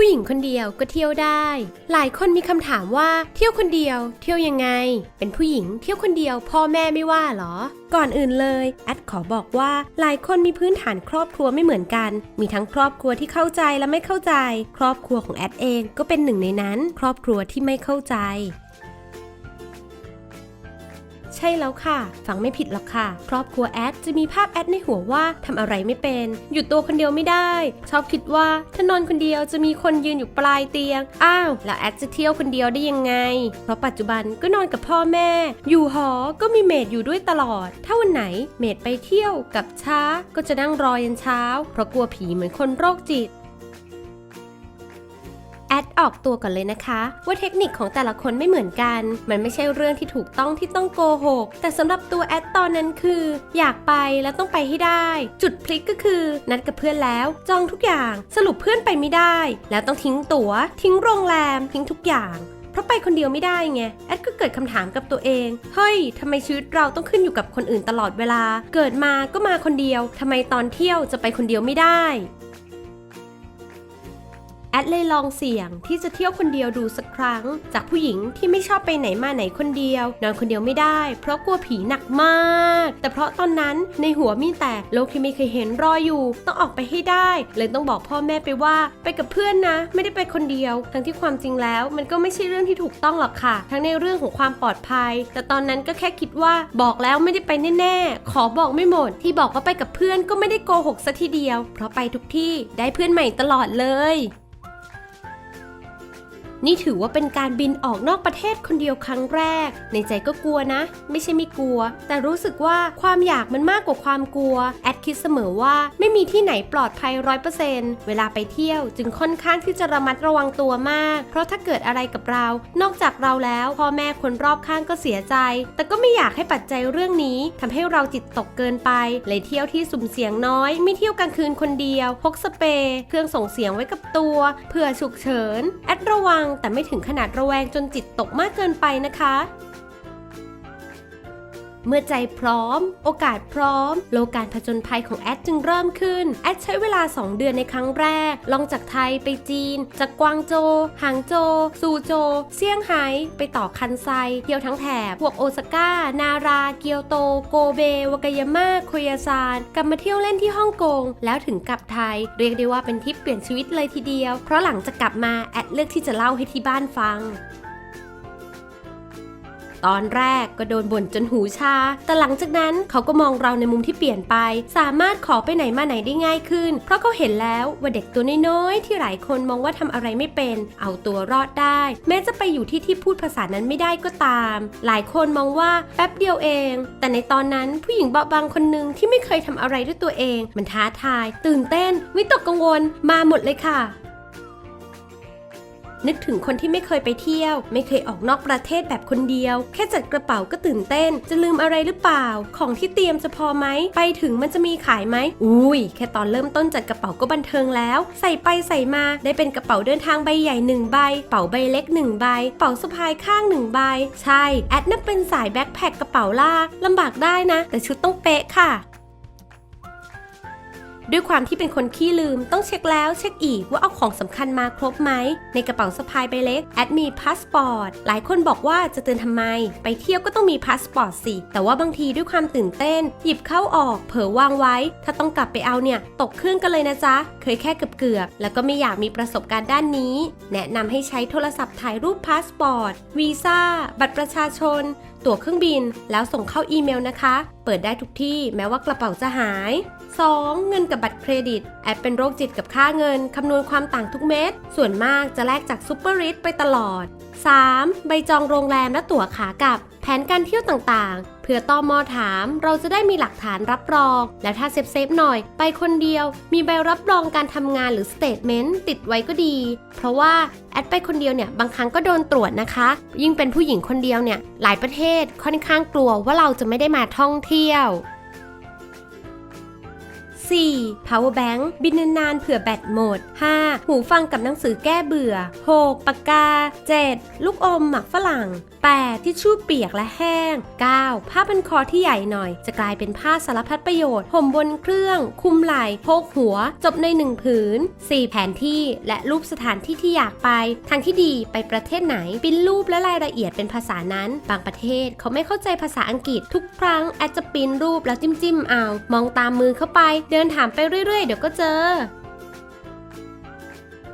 ผู้หญิงคนเดียวก็เที่ยวได้ หลายคนมีคำถามว่าเที่ยวคนเดียว เที่ยวยังไง เป็นผู้หญิงเที่ยวคนเดียว พ่อแม่ไม่ว่าหรอ ก่อนอื่นเลย แอดขอบอกว่าหลายคนมีพื้นฐานครอบครัวไม่เหมือนกัน มีทั้งครอบครัวที่เข้าใจและไม่เข้าใจ ครอบครัวของแอดเองก็เป็นหนึ่งในนั้น ครอบครัวที่ไม่เข้าใจ ใช่แล้วค่ะ ฟังไม่ผิดหรอกค่ะ ครอบครัวแอดจะมีภาพแอดในหัวว่าทำอะไรไม่เป็น อยู่ตัวคนเดียวไม่ได้ ชอบคิดว่าถ้านอนคนเดียวจะมีคนยืนอยู่ปลายเตียง อ้าว แล้วแอดจะเที่ยวคนเดียวได้ยังไง เพราะปัจจุบันก็นอนกับพ่อแม่ อยู่หอ ก็มีเมดอยู่ด้วยตลอด ถ้าวันไหนเมดไปเที่ยวกับช้า ก็จะนั่งรอยันเช้า เพราะกลัวผีเหมือนคนโรคจิต ดออกตัวก่อนเลยนะคะ ว่าเทคนิคของแต่ละคนไม่เหมือนกัน มันไม่ใช่เรื่องที่ถูกต้องที่ต้องโกหก แต่สำหรับตัวแอดตอนนั้นคือ อยากไปแล้วต้องไปให้ได้ จุดพลิกก็คือ นัดกับเพื่อนแล้ว จองทุกอย่าง สรุปเพื่อนไปไม่ได้ แล้วต้องทิ้งตัว๋ว ทิ้งโรงแรม ทิ้งทุกอย่างเพราะไปคนเดียวไม่ได้ไง แอดก็เกิดคำถามกับตัวเอง เฮ้ยทำไมชีวิตเราต้องขึ้นอยู่กับคนอื่นตลอดเวลา เกิดมาก็มาคนเดียว ทำไมตอนเที่ยวจะไปคนเดียวไม่ได้ แอดเลยลองเสี่ยงที่จะเที่ยวคนเดียวดูสักครั้ง จากผู้หญิงที่ไม่ชอบไปไหนมาไหนคนเดียวนอนคนเดียวไม่ได้ เพราะกลัวผีหนักมาก แต่เพราะตอนนั้นในหัวมีแต่โลกที่ไม่เคยเห็นรออยู่ ต้องออกไปให้ได้ เลยต้องบอกพ่อแม่ไปว่า ไปกับเพื่อนนะ ไม่ได้ไปคนเดียว ทั้งที่ความจริงแล้ว มันก็ไม่ใช่เรื่องที่ถูกต้องหรอกค่ะ ทั้งในเรื่องของความปลอดภัย แต่ตอนนั้นก็แค่คิดว่าบอกแล้วไม่ได้ไปแน่ๆขอบอกไม่หมด ที่บอกว่าไปกับเพื่อนก็ไม่ได้โกหกซะทีเดียว เพราะไปทุกที่ได้เพื่อนใหม่ตลอดเลย นี่ถือว่าเป็นการบินออกนอกประเทศคนเดียวครั้งแรก ในใจก็กลัวนะ ไม่ใช่ไม่กลัว แต่รู้สึกว่าความอยากมันมากกว่าความกลัว แอดคิดเสมอว่าไม่มีที่ไหนปลอดภัยร้อยเปอร์เซนต์เวลาไปเที่ยวจึงค่อนข้างที่จะระมัดระวังตัวมาก เพราะถ้าเกิดอะไรกับเรา นอกจากเราแล้ว พ่อแม่คนรอบข้างก็เสียใจ แต่ก็ไม่อยากให้ปัจจัยเรื่องนี้ทำให้เราจิตตกเกินไป เลยเที่ยวที่สุ่มเสียงน้อย ไม่เที่ยวกลางคืนคนเดียว พกสเปรย์เครื่องส่งเสียงไว้กับตัวเผื่อฉุกเฉิน แอดระวังแต่ไม่ถึงขนาดระแวงจนจิตตกมากเกินไปนะคะ เมื่อใจพร้อม โอกาสพร้อม โลกการผจญภัยของแอดจึงเริ่มขึ้น แอดใช้เวลา 2 เดือนในครั้งแรก ลองจากไทยไปจีน จากกวางโจวหางโจวซูโจวเซี่ยงไฮ้ไปต่อคันไซ เที่ยวทั้งแถบ พวกโอซาก้า นารา เกียวโต โกเบ วากายาม่าโคยาซาน กลับมาเที่ยวเล่นที่ฮ่องกง แล้วถึงกลับไทย เรียกได้ว่าเป็นทริปเปลี่ยนชีวิตเลยทีเดียว เพราะหลังจากกลับมาแอดเลือกที่จะเล่าให้ที่บ้านฟัง ตอนแรกก็โดนบ่นจนหูชา แต่หลังจากนั้นเขาก็มองเราในมุมที่เปลี่ยนไป สามารถขอไปไหนมาไหนได้ง่ายขึ้น เพราะเขาเห็นแล้วว่าเด็กตัวน้อยๆที่หลายคนมองว่าทำอะไรไม่เป็น เอาตัวรอดได้ แม้จะไปอยู่ที่ที่พูดภาษานั้นไม่ได้ก็ตาม หลายคนมองว่าแป๊บเดียวเอง แต่ในตอนนั้นผู้หญิงเบาบางคนหนึ่งที่ไม่เคยทำอะไรด้วยตัวเอง มันท้าทาย ตื่นเต้นวิตกกังวลมาหมดเลยค่ะ นึกถึงคนที่ไม่เคยไปเที่ยว ไม่เคยออกนอกประเทศแบบคนเดียว แค่จัดกระเป๋าก็ตื่นเต้น จะลืมอะไรหรือเปล่า ของที่เตรียมจะพอไหม ไปถึงมันจะมีขายไหม อุ้ย แค่ตอนเริ่มต้นจัดกระเป๋าก็บันเทิงแล้ว ใส่ไปใส่มาได้เป็นกระเป๋าเดินทางใบใหญ่หนึ่งใบ เป๋าใบเล็กหนึ่งใบ เป๋าสะพายข้างหนึ่งใบ ใช่ แอดน่ะเป็นสายแบ็คแพคกระเป๋าลากลำบากได้นะ แต่ชุดต้องเป๊ะค่ะ ด้วยความที่เป็นคนขี้ลืมต้องเช็คแล้วเช็คอีกว่าเอาของสำคัญมาครบไหม ในกระเป๋าสะพายใบเล็กแอดมีพาสปอร์ตหลายคนบอกว่าจะเตือนทำไม ไปเที่ยวก็ต้องมีพาสปอร์ตสิ แต่ว่าบางทีด้วยความตื่นเต้น หยิบเข้าออก เผลอวางไว้ ถ้าต้องกลับไปเอาเนี่ยตกเครื่องกันเลยนะจ๊ะ เคยแค่เกือบๆแล้วก็ไม่อยากมีประสบการณ์ด้านนี้ แนะนำให้ใช้โทรศัพท์ถ่ายรูปพาสปอร์ตวีซ่าบัตรประชาชน ตั๋วเครื่องบิน แล้วส่งเข้าอีเมลนะคะ เปิดได้ทุกที่แม้ว่ากระเป๋าจะหาย 2. เงินกับบัตรเครดิต แอดเป็นโรคจิตกับค่าเงิน คำนวณความต่างทุกเม็ด ส่วนมากจะแลกจากซูเปอร์ริทไปตลอด 3. ใบจองโรงแรมและตั๋วขากลับ แผนการเที่ยวต่างๆ เพื่อตอมอถาม เราจะได้มีหลักฐานรับรอง และถ้าเซฟเซฟหน่อย ไปคนเดียว มีใบรับรองการทำงานหรือสเตทเมนต์ติดไว้ก็ดี เพราะว่าแอดไปคนเดียวเนี่ยบางครั้งก็โดนตรวจนะคะ ยิ่งเป็นผู้หญิงคนเดียวเนี่ยหลายประเทศค่อนข้างกลัวว่าเราจะไม่ได้มาท่องเที่ยว 4. power bank บินนานๆเผื่อแบตหมด 5. หูฟังกับหนังสือแก้เบื่อ 6. ปากกา 7. ลูกอมหมักฝรั่ง 8. ทิชชู่เปียกและแห้ง 9. ผ้าพันคอที่ใหญ่หน่อย จะกลายเป็นผ้าสารพัดประโยชน์ห่มบนเครื่อง คุมไหล่โพกหัว จบในหนึ่งผืน 4. แผนที่และรูปสถานที่ที่อยากไป ทางที่ดีไปประเทศไหนปิ้นรูปและรายละเอียดเป็นภาษานั้น บางประเทศเขาไม่เข้าใจภาษาอังกฤษทุกครั้งแอดจะปิ้นรูปแล้วจิ้มจิ้มเอา มองตามมือเข้าไป เดินถามไปเรื่อยๆ เดี๋ยวก็เจอ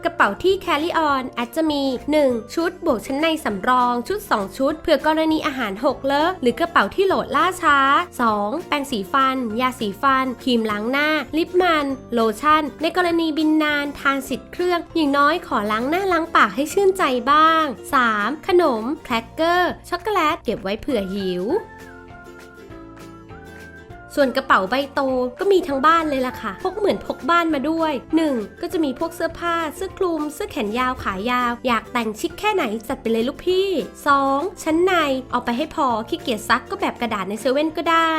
กระเป๋าที่ carry on อาจจะมี 1. ชุดบวกชั้นในสำรอง ชุด 2 ชุด เผื่อกรณีอาหารหกเลอะหรือกระเป๋าที่โหลดล่าช้า 2. แปรงสีฟัน ยาสีฟัน ครีมล้างหน้า ลิปมัน โลชั่น ในกรณีบินนาน ทานสิทธิ์เครื่อง อย่างน้อยขอล้างหน้าล้างปากให้ชื่นใจบ้าง 3. ขนม แครกเกอร์ ช็อกโกแลต เก็บไว้เผื่อหิว ส่วนกระเป๋าใบโตก็มีทั้งบ้านเลยล่ะค่ะ พกเหมือนพกบ้านมาด้วย 1. ก็จะมีพวกเสื้อผ้า เสื้อคลุม เสื้อแขนยาวขายาว อยากแต่งชิคแค่ไหนจัดไปเลยลูกพี่ 2. ชั้นในเอาไปให้พอขี้เกียจซักก็แบบกระดาษในเซเว่นก็ได้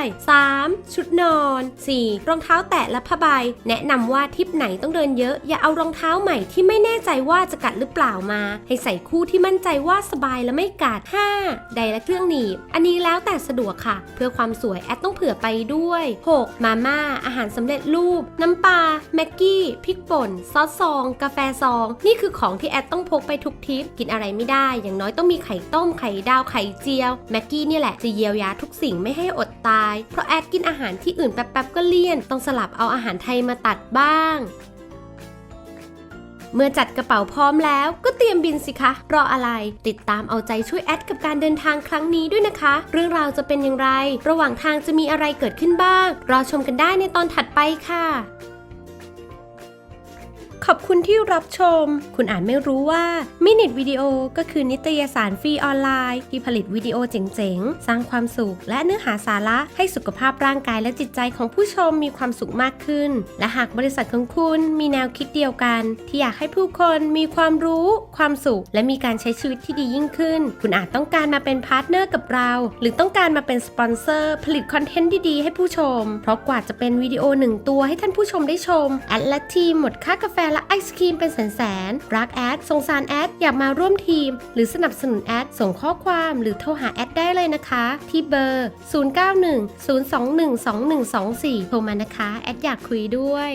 3. ชุดนอน 4. รองเท้าแตะและผ้าใบ แนะนำว่าทริปไหนต้องเดินเยอะ อย่าเอารองเท้าใหม่ที่ไม่แน่ใจว่าจะกัดหรือเปล่ามา ให้ใส่คู่ที่มั่นใจว่าสบายและไม่กัด 5. ใดและเครื่องหนีบ อันนี้แล้วแต่สะดวกค่ะ เพื่อความสวยแอดต้องเผื่อไปด้วย 6. มาม่า อาหารสำเร็จรูป น้ำปลาแม็กกี้ พริกป่น ซอสซอง กาแฟซอง นี่คือของที่แอดต้องพกไปทุกทริป กินอะไรไม่ได้ อย่างน้อยต้องมีไข่ต้ม ไข่ดาว ไข่เจียว แม็กกี้เนี่ยแหละจะเยียวยาทุกสิ่งไม่ให้อดตาย เพราะแอดกินอาหารที่อื่นแป๊บๆก็เลี่ยน ต้องสลับเอาอาหารไทยมาตัดบ้าง เมื่อจัดกระเป๋าพร้อมแล้วก็เตรียมบินสิคะ รออะไร ติดตามเอาใจช่วยแอดกับการเดินทางครั้งนี้ด้วยนะคะ เรื่องราวจะเป็นอย่างไร ระหว่างทางจะมีอะไรเกิดขึ้นบ้าง รอชมกันได้ในตอนถัดไปค่ะ ขอบคุณที่รับชม คุณอาจไม่รู้ว่ามินิวิดีโอก็คือนิตยสารฟรีออนไลน์ ที่ผลิตวิดีโอเจ๋งๆ สร้างความสุข และเนื้อหาสาระให้สุขภาพร่างกายและจิตใจของผู้ชมมีความสุขมากขึ้น และหากบริษัทของคุณมีแนวคิดเดียวกัน ที่อยากให้ผู้คนมีความรู้ ความสุข และมีการใช้ชีวิตที่ดียิ่งขึ้น คุณอาจต้องการมาเป็นพาร์ทเนอร์กับเรา หรือต้องการมาเป็นสปอนเซอร์ผลิตคอนเทนต์ดีๆให้ผู้ชม เพราะกว่าจะเป็นวิดีโอหนึ่งตัวให้ท่านผู้ชมได้ชมแอดและทีมหมดค่ากาแฟละไอศครีมเป็นแสนๆ รักแอด สงสารแอด อยากมาร่วมทีม หรือสนับสนุนแอด ส่งข้อความหรือโทรหาแอดได้เลยนะคะ ที่เบอร์ 0910212124 โทรมานะคะ แอดอยากคุยด้วย